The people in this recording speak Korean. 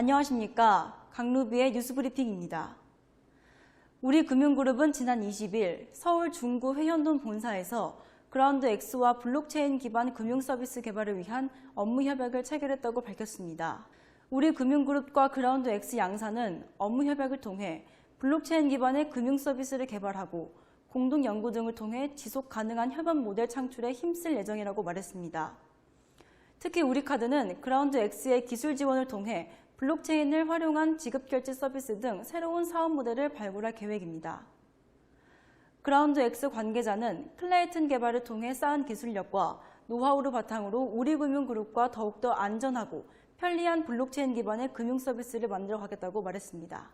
안녕하십니까. 강루비의 뉴스브리핑입니다. 우리 금융그룹은 지난 20일 서울 중구 회현동 본사에서 그라운드 X와 블록체인 기반 금융서비스 개발을 위한 업무 협약을 체결했다고 밝혔습니다. 우리 금융그룹과 그라운드 X 양사는 업무 협약을 통해 블록체인 기반의 금융서비스를 개발하고 공동 연구 등을 통해 지속 가능한 협업 모델 창출에 힘쓸 예정이라고 말했습니다. 특히 우리카드는 그라운드 X의 기술 지원을 통해 블록체인을 활용한 지급결제 서비스 등 새로운 사업 모델을 발굴할 계획입니다. 그라운드 X 관계자는 클레이튼 개발을 통해 쌓은 기술력과 노하우를 바탕으로 우리금융그룹과 더욱더 안전하고 편리한 블록체인 기반의 금융 서비스를 만들어 가겠다고 말했습니다.